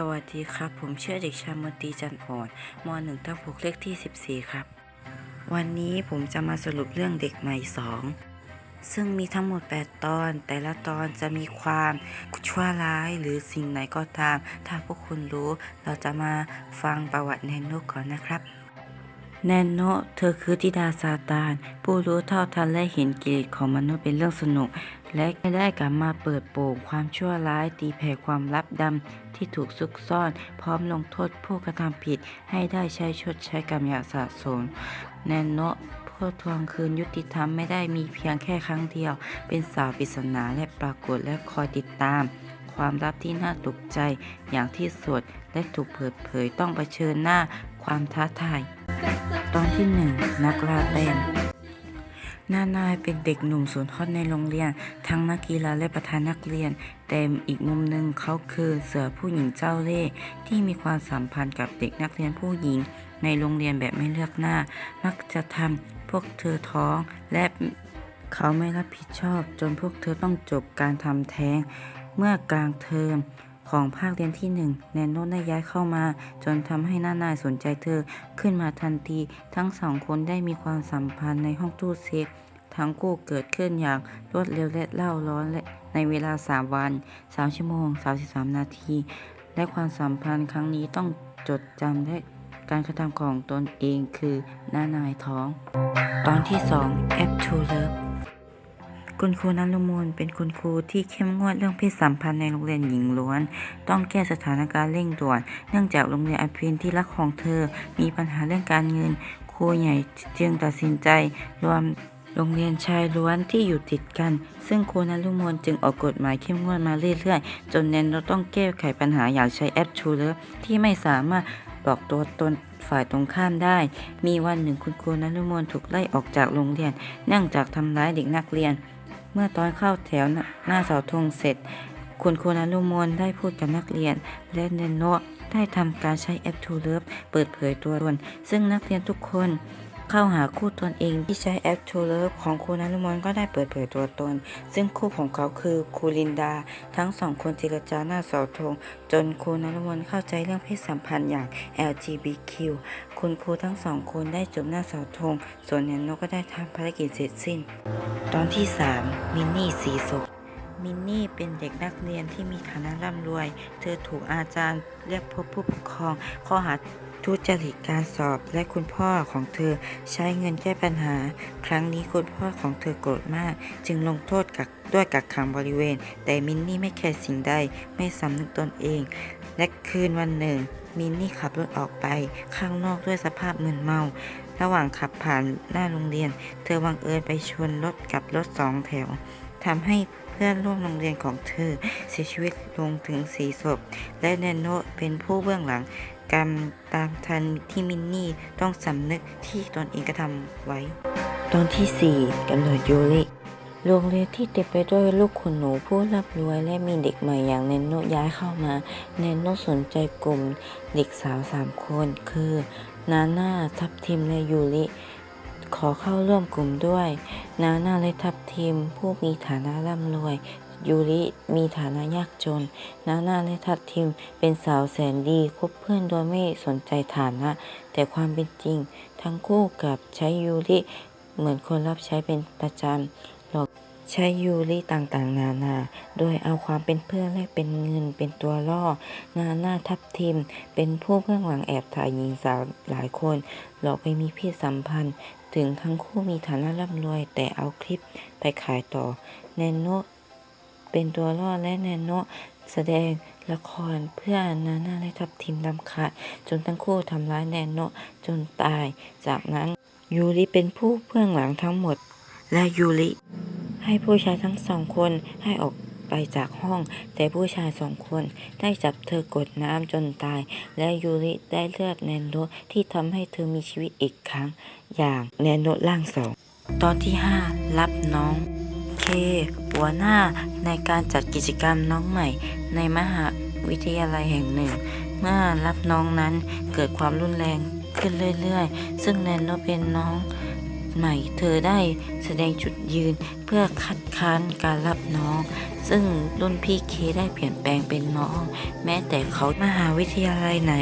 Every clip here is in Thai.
สวัสดีครับ ผมเชื่อเด็กชายมนตรีจันอ่อนม .1 ทับ6เลขที่ 14 ครับ วันนี้ผมจะมาสรุปเรื่องเด็กใหม่ 2 ซึ่งมีทั้งหมด 8 ตอน แต่ละตอนจะมีความชั่วร้ายหรือสิ่งไหนก็ตาม ถ้าพวกคุณรู้เราจะมาฟังประวัติแนนโนก่อนนะครับ แนนโนเธอคือธิดาซาตาน ผู้รู้เท่าทันและเห็นกิเลสของมนุษย์เป็นเรื่องสนุก และได้กลับมาเปิดโปงความชั่วร้ายตีแผ่ความลับดำที่ถูกซุกซ่อน พร้อมลงโทษผู้กระทำผิดให้ได้ใช้ชดใช้กรรมอย่างสะสม แนนโนผู้ทวงคืนยุติธรรมไม่ได้มีเพียงแค่ครั้งเดียว เป็นสาวปริศนาและปรากฏและคอยติดตาม ความลับที่น่าตกใจอย่างที่สุดและถูกเปิดเผยต้องเผชิญหน้าความท้าทาย ตอนที่หนึ่งนักล่าแต้มนานายเป็นเด็กหนุ่มศูนย์ฮอตในโรงเรียน ทั้งนักกีฬาและประธานนักเรียน แต่อีกมุมหนึ่งเขาคือเสือผู้หญิงเจ้าเล่ห์ที่มีความสัมพันธ์กับเด็กนักเรียนผู้หญิง ในโรงเรียนแบบไม่เลือกหน้า มักจะทำพวกเธอท้องและเขาไม่รับผิดชอบ จนพวกเธอต้องจบการทำแท้ง เมื่อกลางเทอม ของภาคเรียนที่หนึ่งแนนโนได้ย้ายเข้ามา จนทำให้หน้านายสนใจเธอขึ้นมาทันที ทั้งสองคนได้มีความสัมพันธ์ในห้องตู้เซฟทั้งคู่เกิดขึ้นอย่างรวดเร็วและเล่าร้อนและในเวลา 3 วัน 3 ชั่วโมง 33 นาที และความสัมพันธ์ครั้งนี้ต้องจดจำและการกระทำของตนเองคือหน้านายท้อง ตอนที่2 App to Love คุณครูนัลุมนเป็นคุณครูที่เข้มงวดเรื่องเพศสัมพันธ์ในโรงเรียนหญิงล้วน ต้องแก้สถานการณ์เร่งด่วน เนื่องจากโรงเรียนอภินที่รักของเธอ มีปัญหาเรื่องการเงิน ครูใหญ่จึงตัดสินใจรวมโรงเรียนชายล้วนที่อยู่ติดกัน ซึ่งครูนัลุมนจึงออกกฎหมายเข้มงวดมาเรื่อยๆ จนแนนเราต้องแก้ไขปัญหาอย่ากใช้แอปชูเลอร์ที่ไม่สามารถบอกตัวตนฝ่ายตรงข้ามได้ มีวันหนึ่งคุณครูนัลุมนถูกไล่ออกจากโรงเรียน เนื่องจากทำร้ายเด็กนักเรียน เมื่อตอนเข้าแถวหน้าเสาธงเสร็จ คุณครูนารุมนได้พูดกับนักเรียน และเนนโนได้ทำการใช้แอปทูเลิฟเปิดเผยตัวตนซึ่งนักเรียนทุกคน เข้าหาคู่ตนเองที่ใช้แอปทูเลิฟของครูนารุมนก็ได้เปิดเผยตัวตน ซึ่งคู่ของเขาคือคูลินดา ทั้งสองคนเจรจาหน้าเสาธงจนครูนารุมนเข้าใจเรื่องเพศสัมพันธ์อย่าง LGBTQ คุณครูทั้งสองคนได้จบหน้าเสาธง ส่วนเนนโนก็ได้ทำภารกิจเสร็จสิ้น ตอนที่ 3 มินนี่สีศพมินนี่เป็นเด็กนักเรียนที่มีฐานะร่ำรวย เธอถูกอาจารย์เรียกพบผู้ปกครองข้อหา ทุจริตการสอบและคุณพ่อของเธอใช้เงินแก้ปัญหา ครั้งนี้คุณพ่อของเธอโกรธมาก จึงลงโทษกักด้วยกักขังบริเวณ แต่มินนี่ไม่แคร์สิ่งใดไม่สำนึกตนเอง และคืนวันหนึ่ง มินนี่ขับรถออกไปข้างนอกด้วยสภาพมึนเมา ระหว่างขับผ่านหน้าโรงเรียน เธอบังเอิญไปชนรถกับรถสองแถวทำให้ พื่อนร่วมโรงเรียนของเธอ เสียชีวิตลงถึงสี่ศพ และแนนโนเป็นผู้เบื้องหลังกรรมตามทันที่มินนี่ต้องสำนึกที่ตนเองกระทำไว้ ตอนที่ 4กำเนิดยูริโรงเรียนที่เต็มไปด้วยลูกขุนหนูผู้ร่ำรวยและมีเด็กใหม่อย่างเนนโนย้ายเข้ามา เนนโนสนใจกลุ่มเด็กสาวสามคน คือ นาน่าทับทิมและยูริ ขอเข้าร่วมกลุ่มด้วย นาน่าและทับทิมผู้มีฐานะร่ำรวย ยูริมีฐานะยากจน นาน่าและทับทิมเป็นสาวแสนดีคบเพื่อนโดยไม่สนใจฐานะ แต่ความเป็นจริง ทั้งคู่กับใช้ยูริเหมือนคนรับใช้เป็นประจำหลอกใช้ยูริต่างๆ นานา โดยเอาความเป็นเพื่อนและเป็นเงินเป็นตัวล่อ นาน่าทับทิม เป็นผู้เบื้องหลังแอบถ่ายหญิงสาวหลายคน หลอกไปมีเพศสัมพันธ์ ถึงทั้งคู่มีฐานะร่ำรวย แต่เอาคลิปไปขายต่อ แนนโนเป็นตัวล่อและแนนโนแสดงละครเพื่อนาน่าและทับทิมลำคาญจนทั้งคู่ทำร้ายแนนโนจนตาย จากนั้นยูริเป็นผู้เบื้องหลังทั้งหมด และยูริให้ผู้ชายทั้งสองคนให้ออก ไปจากห้อง แต่ผู้ชายสองคนได้จับเธอกดน้ำจนตาย และยูริได้เลือกแนนโนที่ทำให้เธอมีชีวิตอีกครั้ง อย่างแนนโนร่างสองตอนที่ 5 รับน้อง เค หัวหน้าในการจัดกิจกรรมน้องใหม่ ในมหาวิทยาลัยแห่งหนึ่ง เมื่อรับน้องนั้นเกิดความรุนแรงขึ้นเรื่อยๆ ซึ่งแนนโนเป็นน้อง ใหม่ เธอได้แสดงจุดยืนเพื่อคัดค้านการรับน้อง ซึ่งรุ่นพี่เคได้เปลี่ยนแปลงเป็นน้อง แม้แต่เขามหาวิทยาลัยไหน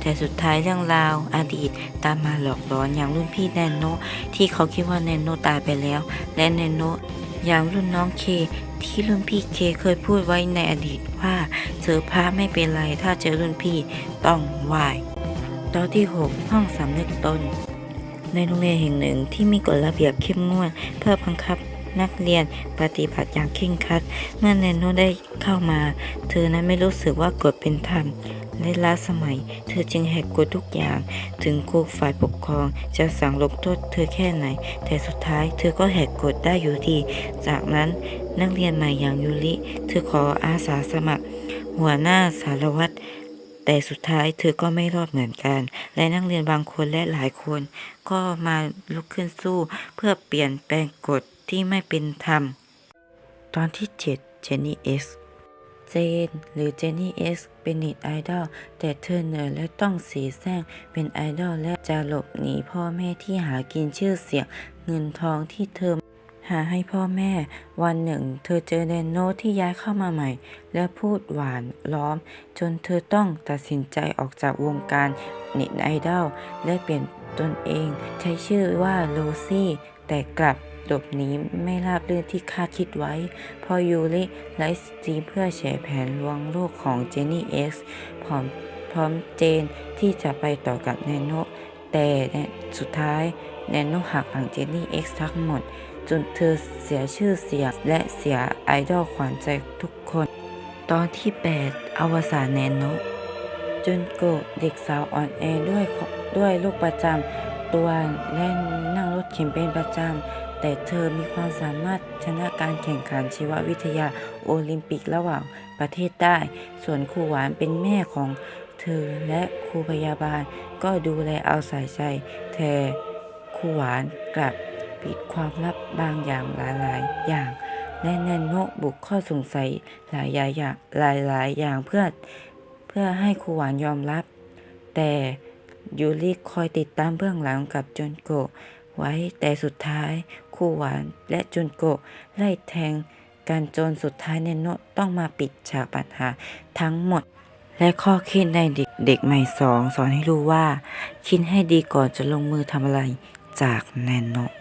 แต่สุดท้ายเรื่องราวอดีตตามมาหลอกหลอนอย่างรุ่นพี่แนนโนที่เขาคิดว่าแนนโนตายไปแล้ว และแนนโนอย่างรุ่นน้องเคที่รุ่นพี่เคเคยพูดไว้ในอดีตว่าเจอพระไม่เป็นไรถ้าเจอรุ่นพี่ต้องไหว้ตอนที่ 6 ห้องสำนึกตน ในโรงเรียนแห่งหนึ่งที่มีกฎระเบียบเข้มงวด เพื่อบังคับนักเรียนปฏิบัติอย่างเคร่งครัด เมื่อแนนโนได้เข้ามา เธอนั้นไม่รู้สึกว่ากฎเป็นธรรมและล้าสมัย เธอจึงแหกกฎทุกอย่าง ถึงครูฝ่ายปกครองจะสั่งลงโทษเธอแค่ไหน แต่สุดท้ายเธอก็แหกกฎได้อยู่ดี จากนั้นนักเรียนใหม่อย่างยูริ เธอขออาสาสมัคร หัวหน้าสารวัตรแต่สุดท้ายเธอก็ไม่รอดเหมือนกัน และนักเรียนบางคนและหลายคน ก็มาลุกขึ้นสู้ เพื่อเปลี่ยนแปลงกฎที่ไม่เป็นธรรม ตอนที่ 7 เจนนี่เอสเจนหรือเจนนี่เอสเป็นเน็ตไอดอลแต่เธอเหนื่อยและต้องเสียแซงเป็นไอดอลและจะหลบหนีพ่อแม่ที่หากินชื่อเสียงเงินทองที่เธอหาให้พ่อแม่ วันหนึ่ง เธอเจอแดนโนที่ย้ายเข้ามาใหม่ และพูดหวานล้อม จนเธอต้องตัดสินใจออกจากวงการเน็ตไอดอลและเปลี่ยน ตนเองใช้ชื่อว่าโลซี่ แต่กลับหลบหนีไม่ราบรื่นที่คาดคิดไว้ พอยูริไลฟ์สตรีมเพื่อแฉแผนลวงโลกของเจนนี่เอ็กซ์พร้อมพร้อมเจนที่จะไปต่อกับแนโนแต่สุดท้ายแนโนหักหลังเจนนี่เอ็กซ์ทั้งหมด จนเธอเสียชื่อเสียงและเสียไอดอลขวัญใจทุกคน ตอนที่ 8 อวสานแนโน จุนโกะเด็กสาวอ่อนแอด้วยด้วยโรคประจำตัวและนั่งรถเข็นเป็นประจำ แต่เธอมีความสามารถชนะการแข่งขันชีววิทยาโอลิมปิกระหว่างประเทศได้ ส่วนครูหวานเป็นแม่ของเธอและครูพยาบาลก็ดูแลเอาใส่ใจแต่ครูหวานกลับปิดความลับบางอย่างหลายๆ อย่างและแนนโนบุกข้อสงสัยหลายอย่างหลายๆ อย่างเพื่อ เพื่อให้ครูหวานยอมรับ แต่ยูริคอยติดตามเบื้องหลังกับจุนโกะไว้แต่สุดท้ายครูหวานและจุนโกะไล่แทงกันจนสุดท้ายเนโนะต้องมาปิดฉากปัญหาทั้งหมด และข้อคิดในเด็กเด็กใหม่สองสอนให้รู้ว่า คิดให้ดีก่อนจะลงมือทำอะไรจากแนนโนะ